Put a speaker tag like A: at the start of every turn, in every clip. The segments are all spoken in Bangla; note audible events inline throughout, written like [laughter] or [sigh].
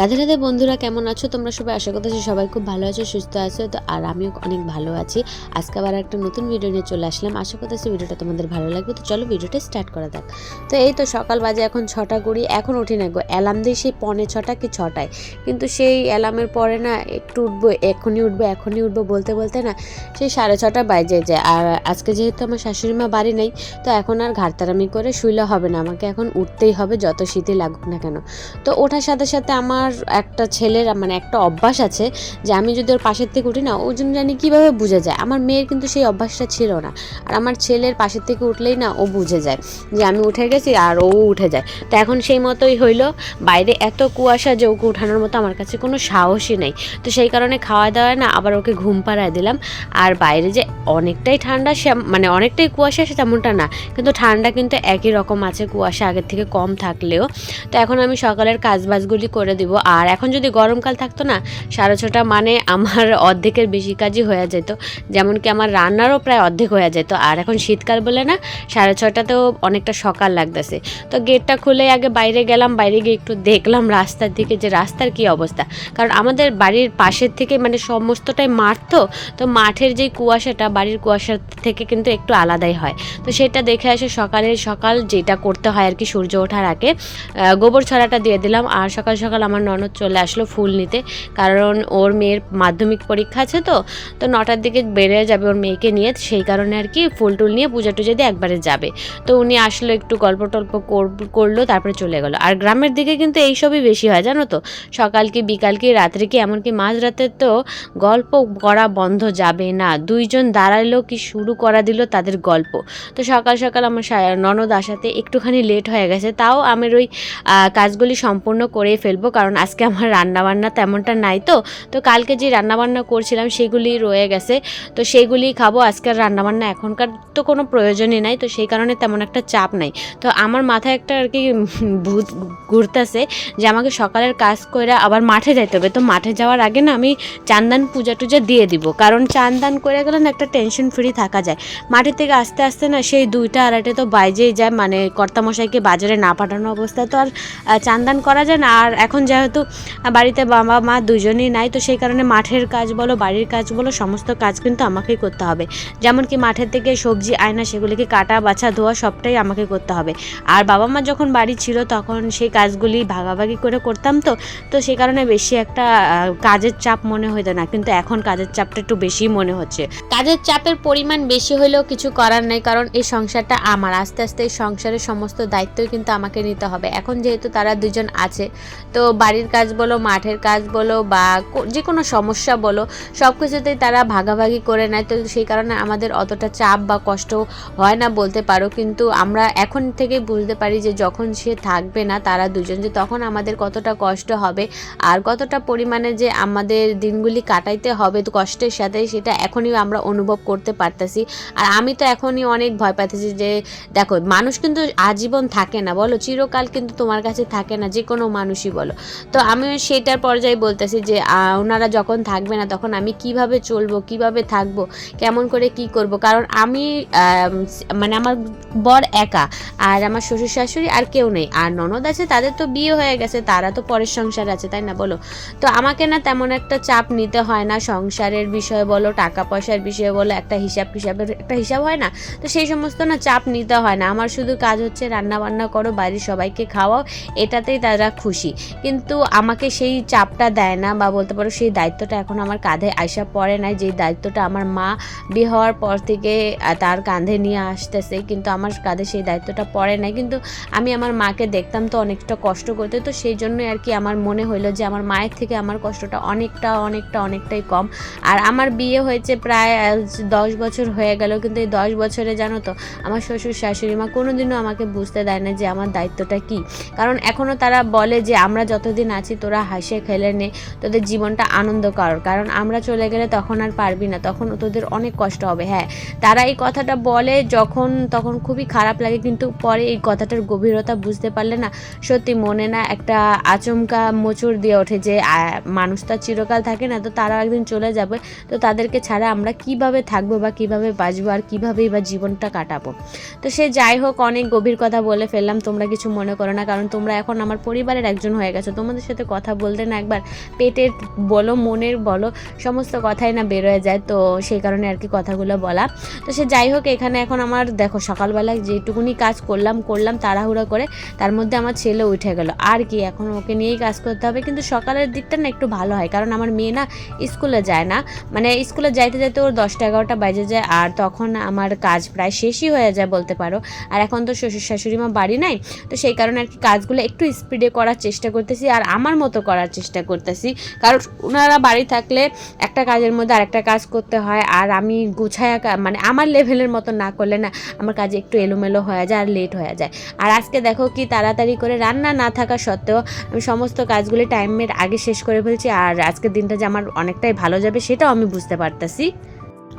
A: রাধে রাধে বন্ধুরা, কেমন আছো? তোমরা সবাই আশা করতেছি সবাই খুব ভালো আছো, সুস্থ আছো। তো আর আমিও অনেক ভালো আছি। আজকে আবার একটা নতুন ভিডিও নিয়ে চলে আসলাম। আশা করতেছি ভিডিওটা তোমাদের ভালো লাগবে। তো চলো ভিডিওটা স্টার্ট করা যাক। তো এই তো সকাল বাজে, এখন ছটা কুড়ি, এখন উঠি না গো। অ্যালার্ম দিই সেই পনে ছটা কি ছটায়। কিন্তু সেই অ্যালার্মের পরে না একটু উঠবো এখনই উঠবো এখনই উঠবো বলতে বলতে না সেই সাড়ে ছটা বাজে যায়। আর আজকে যেহেতু আমার শাশুড়ি মা বাড়ি নেই, তো এখন আর ঘাড়তারামি করে শুইলে হবে না। আমাকে এখন উঠতেই হবে, যত শীতই লাগুক না কেন। তো ওঠার সাথে সাথে আমার একটা ছেলের মানে একটা অভ্যাস আছে যে আমি যদি ওর পাশের থেকে উঠি না ওই জন্য জানি কীভাবে বুঝে যায়। আমার মেয়ের কিন্তু সেই অভ্যাসটা ছিল না। আর আমার ছেলের পাশের থেকে উঠলেই না ও বুঝে যায় যে আমি উঠে গেছি আর ও উঠে যায়। তো এখন সেই মতোই হইল। বাইরে এত কুয়াশা যে ওকে উঠানোর মতো আমার কাছে কোনো সাহসই নেই। তো সেই কারণে খাওয়া দাওয়া না আবার ওকে ঘুম পাড়ায় দিলাম। আর বাইরে যে অনেকটাই ঠান্ডা সে মানে অনেকটাই কুয়াশা সে তেমনটা না, কিন্তু ঠান্ডা কিন্তু একই রকম আছে কুয়াশা আগের থেকে কম থাকলেও। তো এখন আমি সকালের কাজবাজগুলি করে দিব। আর এখন যদি গরমকাল থাকতো না, সাড়ে ছটা মানে আমার [laughs] অর্ধেকের বেশি কাজই হয়ে যেত। যেমন কি আমার রান্নারও প্রায় অর্ধেক হয়ে যেত। আর এখন শীতকাল বলে না, সাড়ে ছটাতেও অনেকটা সকাল লাগতেছে। তো গেটটা খুলে আগে বাইরে গেলাম, বাইরে গিয়ে একটু দেখলাম রাস্তার দিকে যে রাস্তার কি অবস্থা। কারণ আমাদের বাড়ির পাশের থেকে মানে সমস্তটাই মাঠ তো তো মাঠের যে কুয়াশাটা বাড়ির কুয়াশার থেকে কিন্তু একটু আলাদাই হয়। তো সেটা দেখে আসে সকালের সকাল যেটা করতে হয় আর কি সূর্য ওঠার আগে গোবর ছড়াটা দিয়ে দিলাম। আর সকাল সকাল আমার ননদ চলে আসলো ফুল নিতে। কারণ ওর মেয়ের মাধ্যমিক পরীক্ষা আছে তো তো নটার দিকে বেড়ে যাবে ওর মেয়েকে নিয়ে। সেই কারণে আর কি ফুল টুল নিয়ে পূজা টুজা দিয়ে একবারে যাবে। তো উনি আসলো, একটু গল্প টল্প কর- করল, তারপরে চলে গেলো। আর গ্রামের দিকে কিন্তু এইসবই বেশি হয়, জানো তো? সকাল কি বিকাল কি রাত্রে কি? এমনকি মাঝরাতে তো গল্প করা বন্ধ যাবে না। দুইজন দাঁড়াইলো, কি শুরু করা দিল তাদের গল্প। তো সকাল সকাল আমার ননদ আসাতে একটুখানি লেট হয়ে গেছে। তাও আমার ওই কাজগুলি সম্পূর্ণ করে ফেলব। কারণ আজকে আমার রান্নাবান্না তেমনটা নাই তো। তো কালকে যে রান্নাবান্না করছিলাম সেগুলি রয়ে গেছে। তো সেইগুলি খাব। আজকের রান্নাবান্না এখনকার তো কোনো প্রয়োজনই নাই। তো সেই কারণে তেমন একটা চাপ নাই। তো আমার মাথায় একটা আর কি ভূত ঘুরতেছে যে আমাকে সকালের কাজ করে আবার মাঠে যাইতে হবে। তো মাঠে যাওয়ার আগে না আমি চান্দান পূজা টুজা দিয়ে দিব। কারণ চান্দান করে গেলে না একটা টেনশন ফ্রি থাকা যায়। মাঠের থেকে আস্তে আস্তে না সেই দুইটা আড়াইটে তো বাইজেই যায়। মানে কর্তামশাইকে বাজারে না পাঠানো অবস্থায় তো আর চান্দান করা যায় না। আর এখন যেহেতু বাড়িতে বাবা, মা দুজনেই নাই, তো সেই কারণে মাঠের কাজ বলো, বাড়ির কাজ বলো, সমস্ত কাজ কিন্তু আমাকেই করতে হবে। যেমন কি মাঠের থেকে সবজি, আয়না, সেগুলিকে কাটা, বাছা, ধোয়া, সবটাই আমাকে করতে হবে। আর বাবা, মা যখন বাড়ি ছিল, তখন সেই কাজগুলি ভাগাভাগি করে করতাম তো তো সেই কারণে বেশি একটা কাজের চাপ মনে হতো না। কিন্তু এখন কাজের চাপটা একটু বেশি মনে হচ্ছে। কাজের চাপের পরিমাণ বেশি হলেও কিছু করার নেই, কারণ এই সংসারটা আমার। আস্তে আস্তে এই সংসারের সমস্ত দায়িত্বই কিন্তু আমাকে নিতে হবে। এখন যেহেতু তারা দুজন আছে, তো বাড়ির কাজ বলো, মাঠের কাজ বলো বা যে কোনো সমস্যা বলো, সব কিছুতেই তারা ভাগাভাগি করে নেয়। তো সেই কারণে আমাদের অতটা চাপ বা কষ্ট হয় না বলতে পারো। কিন্তু আমরা এখন থেকে বুঝতে পারি যে যখন সে থাকবে না, তারা দুজন, যে তখন আমাদের কতটা কষ্ট হবে আর কতটা পরিমাণে যে আমাদের দিনগুলি কাটাইতে হবে তো কষ্টের সাথে, সেটা এখনই আমরা অনুভব করতে পারতেছি। আর আমি তো এখনই অনেক ভয় পাইতেছি যে, দেখো, মানুষ কিন্তু আজীবন থাকে না, বলো, চিরকাল কিন্তু তোমার কাছে থাকে না যে কোনো মানুষই বলো। তো আমি সেটার পর্যায়ে বলতেছি যে ওনারা যখন থাকবে না, তখন আমি কীভাবে চলবো, কীভাবে থাকব, কেমন করে কি করব? কারণ আমি মানে আমার বর একা, আর আমার শ্বশুর শাশুড়ি আর কেউ নেই। আর ননদ আছে, তাদের তো বিয়ে হয়ে গেছে, তারা তো পরের সংসার আছে, তাই না বলো? তো আমাকে না তেমন একটা চাপ নিতে হয় না, সংসারের বিষয়ে বলো, টাকা পয়সার বিষয়ে বলো, একটা হিসাব হিসাবের একটা হিসাব হয় না, তো সেই সমস্ত না চাপ নিতে হয় না। আমার শুধু কাজ হচ্ছে রান্না বান্না করো, বাড়ির সবাইকে খাওয়াও, এটাতেই তারা খুশি। কিন্তু আমাকে সেই চাপটা দেয় না বা বলতে পারো সেই দায়িত্বটা এখন আমার কাঁধে আসা পড়ে নাই। যে দায়িত্বটা আমার মা বিয়ে হওয়ার পর থেকে তার কাঁধে নিয়ে আসতেছে, কিন্তু আমার কাঁধে সেই দায়িত্বটা পড়ে নাই। কিন্তু আমি আমার মাকে দেখতাম তো অনেকটা কষ্ট করতে, তো সেই জন্যই আর কি আমার মনে হইল যে আমার মায়ের থেকে আমার কষ্টটা অনেকটা অনেকটা, অনেকটাই কম। আর আমার বিয়ে হয়েছে প্রায় দশ বছর হয়ে গেল, কিন্তু এই দশ বছরে জানো তো, আমার শ্বশুর শাশুড়ি মা কোনোদিনও আমাকে বুঝতে দেয় না যে আমার দায়িত্বটা কী। কারণ এখনও তারা বলে যে আমরা যতদিন আছি, তোরা হাসে খেলে নে, তোদের জীবনটা আনন্দ কর। কারণ আমরা চলে গেলে তখন আর পারবি না, তখন তোদের অনেক কষ্ট হবে হ্যাঁ। তারা এই কথাটা বলে যখন, তখন খুবই খারাপ লাগে, কিন্তু পরে এই কথাটার গভীরতা বুঝতে পারলে না, সত্যি মনে না একটা আচমকা মোচড় দিয়ে ওঠে যে মানুষ তো চিরকাল থাকে না, তো তারাও একদিন চলে যাবে। তো তাদেরকে ছাড়া আমরা কীভাবে থাকব বা কীভাবে বাঁচবো আর কীভাবেই বা জীবনটা কাটাবো? তো সে যাই হোক, অনেক গভীর কথা বলে ফেললাম, তোমরা কিছু মনে করো না, কারণ তোমরা এখন আমার পরিবারের একজন হয়ে গেছো তোমাদের সাথে কথা বলতে না একবার পেটের বলো, মনের বলো, সমস্ত কথাই না বেরোয় যায়, তো সেই কারণে আর কি কথাগুলো বলা। তো সে যাই হোক, এখানে এখন আমার দেখো সকালবেলা যেটুকুনি কাজ করলাম করলাম তাড়াহুড়ো করে, তার মধ্যে আমার ছেলে উঠে গেল। আর কি, এখন ওকে নিয়েই কাজ করতে হবে, কিন্তু সকালের দিকটা না একটু ভালো হয়, কারণ আমার মেয়ে না স্কুলে যায় না। মানে স্কুলে যাইতে যাইতে ওর দশটা এগারোটা বাজে যায়, আর তখন আমার কাজ প্রায় শেষই হয়ে যায় বলতে পারো। আর এখন তো শ্বশুর শাশুড়ি মা বাড়ি নাই, তো সেই কারণে আর কি কাজগুলো একটু স্পিডে করার চেষ্টা করতেছি আর আমার মতো করার চেষ্টা করতেছি। কারণ ওনারা বাড়ি থাকলে একটা কাজের মধ্যে আরেকটা কাজ করতে হয়, আর আমি গুছায়া মানে আমার লেভেলের মতো না করলে না আমার কাজে একটু এলোমেলো হয়ে যায় আর লেট হয়ে যায়। আর আজকে দেখো কি তাড়াতাড়ি করে রান্না না থাকা সত্ত্বেও আমি সমস্ত কাজগুলি টাইমের আগে শেষ করে ফেলছি, আর আজকের দিনটা যে আমার অনেকটাই ভালো যাবে সেটাও আমি বুঝতে পারতেছি।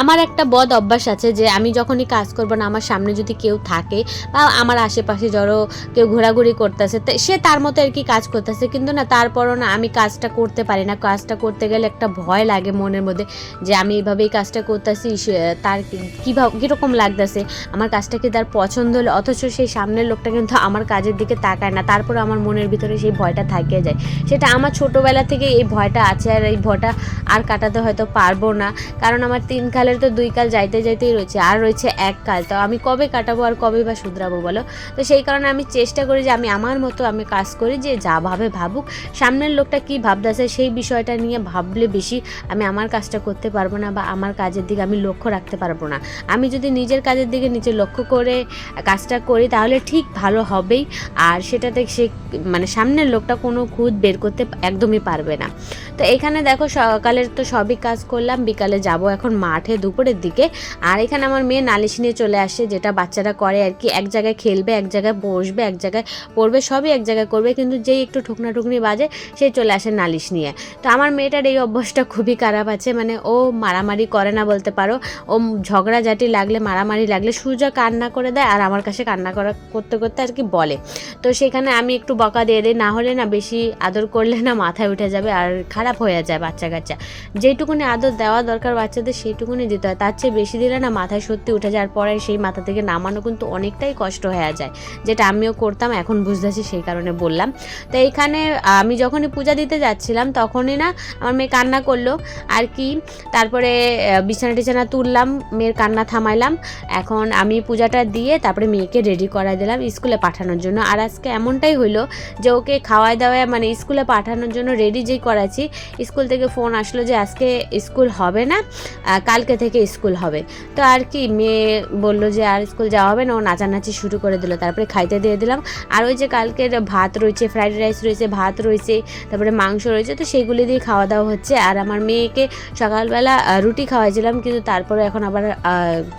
A: আমার একটা বদ অভ্যাস আছে যে আমি যখনই কাজ করব না, আমার সামনে যদি কেউ থাকে বা আমার আশেপাশে ধরো কেউ ঘোরাঘুরি করতেছে সে তার মতো আর কি কাজ করতেছে। কিন্তু না, তারপরও না আমি কাজটা করতে পারি না। কাজটা করতে গেলে একটা ভয় লাগে মনের মধ্যে যে আমি এইভাবে এই কাজটা করতেছি তার কীভাবে, কীরকম লাগতেছে? আমার কাজটা কি তার পছন্দ হলো? অথচ সেই সামনের লোকটা কিন্তু আমার কাজের দিকে তাকায় না। তারপরে আমার মনের ভিতরে সেই ভয়টা থাকিয়ে যায়। সেটা আমার ছোটোবেলা থেকে এই ভয়টা আছে আর এই ভয়টা আর কাটাতে হয়তো পারব না। কারণ আমার তিন কালের তো দুই কাল যাইতে যাইতেই রয়েছে, আর রয়েছে এক কাল। তো আমি কবে কাটাবো আর কবে বা শুধরাবো বলো? তো সেই কারণে আমি চেষ্টা করি যে আমি আমার মতো আমি কাজ করি যে যা ভাবে ভাবুক। সামনের লোকটা কি ভাবতেছে সেই বিষয়টা নিয়ে ভাবলে বেশি আমি আমার কাজটা করতে পারব না বা আমার কাজের দিকে আমি লক্ষ্য রাখতে পারব না। আমি যদি নিজের কাজের দিকে নিজে লক্ষ্য করে কাজটা করি তাহলে ঠিক ভালো হবেই। আর সেটাতে সে মানে সামনের লোকটা কোনো খুদ বের করতে একদমই পারবে না। তো এখানে দেখো সকালের তো সবই কাজ করলাম, বিকালে যাব। এখন মাঠে দুপুরের দিকে। আর এখানে আমার মেয়ে নালিশ নিয়ে চলে আসে, যেটা বাচ্চারা করে আর কি। এক জায়গায় খেলবে, এক জায়গায় বসবে, এক জায়গায় পড়বে, সবই এক জায়গায় করবে। কিন্তু যেই একটু ঠুকনা ঠুকনি বাজে, সে চলে আসে নালিশ নিয়ে। তো আমার মেয়েটার এই অভ্যাসটা খুবই খারাপ আছে। মানে ও মারামারি করে না বলতে পারো। ও ঝগড়াঝাটি লাগলে, মারামারি লাগলে সুজা কান্না করে দেয় আর আমার কাছে কান্না করা করতে করতে আর কি বলে। তো সেখানে আমি একটু বকা দিয়ে দিই। না হলে না বেশি আদর করলে না মাথায় উঠে যাবে আর খারাপ হয়ে যায় বাচ্চা কাচ্চা যেটুকুনি আদর দেওয়া দরকার বাচ্চাদের, সেইটুকুনি দিতে হয় তার চেয়ে বেশি দিলে না মাথায় সত্যি উঠে যাওয়ার পরে সেই মাথা থেকে নামানো কিন্তু অনেকটাই কষ্ট হয়ে যায়। যেটা আমিও করতাম এখন বুঝতেছি সেই কারণে বললাম। তো এইখানে আমি যখনই পূজা দিতে যাচ্ছিলাম তখনই না আমার মেয়ে কান্না করল। আর কি তারপরে বিছানা টিছানা তুললাম মেয়ের কান্না থামাইলাম। এখন আমি পূজাটা দিয়ে তারপরে মেয়েকে রেডি করাই দিলাম স্কুলে পাঠানোর জন্য। আর আজকে এমনটাই হইল যে ওকে খাওয়াই দাওয়ায় মানে স্কুলে পাঠানোর জন্য রেডি যেই করাচ্ছি স্কুল থেকে ফোন আসলো যে আজকে স্কুল হবে না আহ, কালকে থেকে স্কুল হবে। তো আর কি, মেয়ে বলল যে আর স্কুল যাওয়া হবে না, ও নাচানাচি শুরু করে দিল, তারপরে খাইতে দিয়ে দিলাম। আর ওই যে কালকের ভাত রয়েছে, ফ্রাইড রাইস রয়েছে, ভাত রয়েছে, তারপরে মাংস রয়েছে, তো সেইগুলি দিয়ে খাওয়া দাওয়া হচ্ছে। আর আমার মেয়েকে সকালবেলা রুটি খাওয়াইছিলাম, কিন্তু তারপরে এখন আবার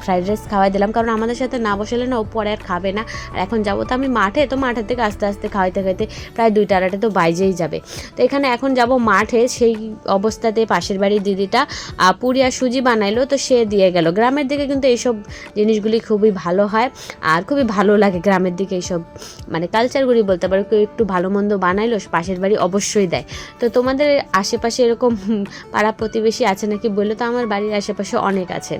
A: ফ্রাইড রাইস খাওয়াই দিলাম। কারণ আমাদের সাথে না বসালে না, ও পরে আর খাবে না। আর এখন যাব তো আমি মাঠে, তো মাঠের থেকে আস্তে আস্তে খাওয়াইতে খাইতে প্রায় দুইটা আড়াইটে তো বাইজেই যাবে। তো এখানে এখন যাব মাঠে, সেই অবস্থাতে পাশের বাড়ির দিদিটা পুরি আর সুজি বানাইলো। তো সে দিয়ে গেল। গ্রামের দিকে কিন্তু এইসব জিনিসগুলি খুবই ভালো হয়, আর খুবই ভালো লাগে গ্রামের দিকে এইসব মানে কালচারগুলি বলতে পারো, কেউ একটু ভালো মন্দ বানাইলো পাশের বাড়ি অবশ্যই দেয়। তো তোমাদের আশেপাশে এরকম পাড়া প্রতিবেশী আছে নাকি বললে তো আমার বাড়ির আশেপাশে অনেক আছে।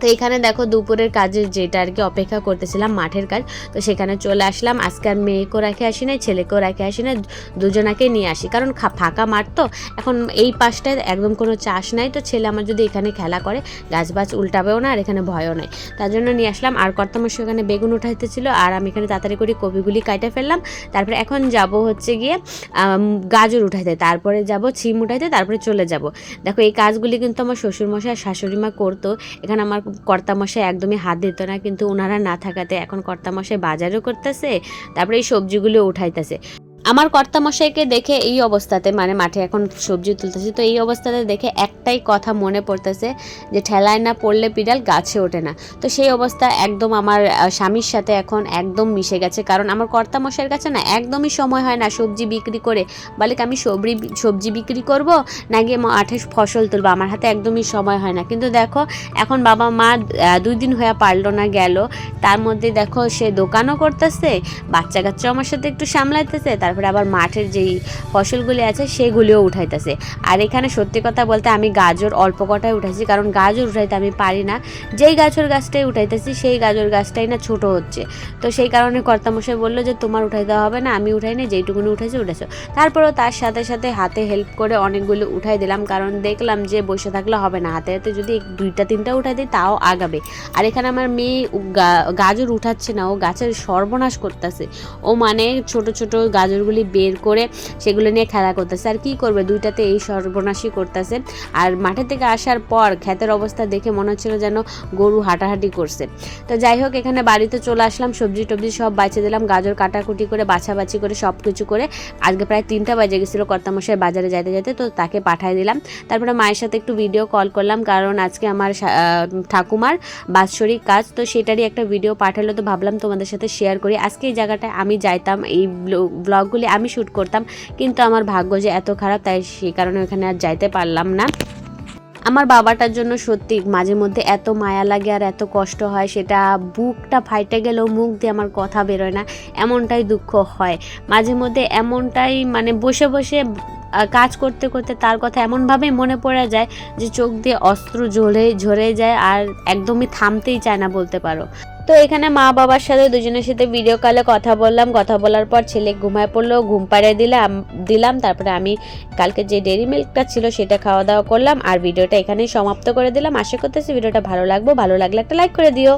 A: তো এখানে দেখো দুপুরের কাজে যেটা আর কি অপেক্ষা করতেছিলাম, মাঠের কাজ। তো সেখানে চলে আসলাম। আজকে আর মেয়েকেও রাখে আসি নাই, ছেলেকেও রাখে আসি না দুজনাকে নিয়ে আসি। কারণ ফাঁকা মাঠ তো, এখন এই পাশটায় একদম কোনো চাষ নাই। তো ছেলে আমার যদি এখানে খেলা করে গাছ বাছ উল্টাবেও না আর এখানে ভয়ও নাই। তার জন্য নিয়ে আসলাম। আর কর্তামশ এখানে বেগুন উঠাইতেছিল। আর আমি এখানে তাড়াতাড়ি করে কপিগুলি কাটে ফেললাম। তারপরে এখন যাব হচ্ছে গিয়ে গাজর উঠাইতে। তারপরে যাব, ছিম উঠাইতে। তারপরে চলে যাব। দেখো এই কাজগুলি কিন্তু আমার শ্বশুরমশাই আর শাশুড়ি মা করতো। এখানে আমার কর্তামশাই একদমই হাত দিত না, কিন্তু ওনারা না থাকাতে এখন কর্তামশাই বাজারও করতেছে, তারপরে এই সবজিগুলো উঠাইতেছে। আমার কর্তামশাইকে দেখে এই অবস্থাতে মানে মাঠে এখন সবজি তুলতেছে, তো এই অবস্থাতে দেখে একটাই কথা মনে পড়তেছে যে ঠেলায় না পড়লে পিডাল গাছে ওঠে না। তো সেই অবস্থা একদম আমার স্বামীর সাথে এখন একদম মিশে গেছে। কারণ আমার কর্তামশাইয়ের কাছে না একদমই সময় হয় না সবজি বিক্রি করে। বলে আমি সবজি সবজি বিক্রি করব? না গিয়ে মাঠে ফসল তুলবো? আমার হাতে একদমই সময় হয় না। কিন্তু দেখো, এখন বাবা মা দুই দিন হয়ে পারল না গেল। তার মধ্যে দেখো সে দোকানও করতেছে, বাচ্চা কাচ্চা আমার সাথে একটু সামলাইতেছে, তার তারপরে আবার মাঠের যেই ফসলগুলি আছে সেগুলিও উঠাইতেছে। আর এখানে সত্যি কথা বলতে আমি গাজর অল্প কটাই উঠাইছি, কারণ গাজর উঠাইতে আমি পারি না। যেই গাজর গাছটাই উঠাইতেছি সেই গাজর গাছটাই না ছোট হচ্ছে। তো সেই কারণে কর্তামশাই বলল যে, তোমার উঠাই দেওয়া হবে না, আমি উঠাই না যেইটুকুনি উঠেছি উঠেছো। তারপরেও তার সাথে সাথে হাতে হেল্প করে অনেকগুলো উঠাই দিলাম, কারণ দেখলাম যে বসে থাকলে হবে না। হাতে হাতে যদি দুইটা, তিনটা উঠাই দিই তাও আগাবে। আর এখানে আমার মেয়ে গাজর উঠাচ্ছে না, ও গাছের সর্বনাশ করতেছে। ও মানে ছোট ছোট গাজরগুলি বের করে সেগুলো নিয়ে খেলা করতেছে। আর কি করবে? দুইটাতে এই সর্বনাশই করতেছে। আর মাঠে থেকে আসার পর ক্ষেতের অবস্থা দেখে মনে হচ্ছিল যেন গরু হাঁটাহাঁটি করছে। তো যাই হোক, এখানে বাড়িতে চলে আসলাম, সবজি টবজি সব বাঁচিয়ে দিলাম, গাজর কাটাকুটি করে, বাছাবাছি করে সব কিছু করে। আজকে প্রায় তিনটা বাজে গেছিল কর্তামশাই বাজারে যাইতে যেতে তো তাকে পাঠিয়ে দিলাম। তারপরে মায়ের সাথে একটু ভিডিও কল করলাম, কারণ আজকে আমার ঠাকুমার বাৎসরিক কাজ। তো সেটারই একটা ভিডিও পাঠালো, তো ভাবলাম তোমাদের সাথে শেয়ার করি। আজকে এই জায়গাটায় আমি যাইতাম, এই ব্লগগুলি আমি শ্যুট করতাম। কিন্তু আমার ভাগ্য যে এত খারাপ, তাই সেই কারণে ওখানে আর যাইতে পারলাম না। আমার বাবাটার জন্য সত্যি মাঝে মধ্যে এত মায়া লাগে আর এত কষ্ট হয়, সেটা বুকটা ফাইটে গেলেও মুখ দিয়ে আমার কথা বেরোয় না, এমনটাই দুঃখ হয়। মাঝে মধ্যে এমনটাই মানে বসে বসে কাজ করতে করতে তার কথা এমনভাবেই মনে পড়ে যায় যে চোখ দিয়ে অস্ত্র ঝরে ঝরে যায় আর একদমই থামতেই চায় না বলতে পারো। তো এখানে মা বাবার সাথে দুজনের সাথে ভিডিও কলে কথা বললাম। কথা বলার পর ছেলে ঘুমায় পড়ল, ঘুম পাড়িয়ে দিলাম দিলাম। তারপরে আমি কালকে যে ডেরি মিল্কটা ছিল সেটা খাওয়া দাওয়া করলাম। আর ভিডিওটা এখানেই সমাপ্ত করে দিলাম। আশা করতেছি ভিডিওটা ভালো লাগবো। ভালো লাগলে একটা লাইক করে দিও।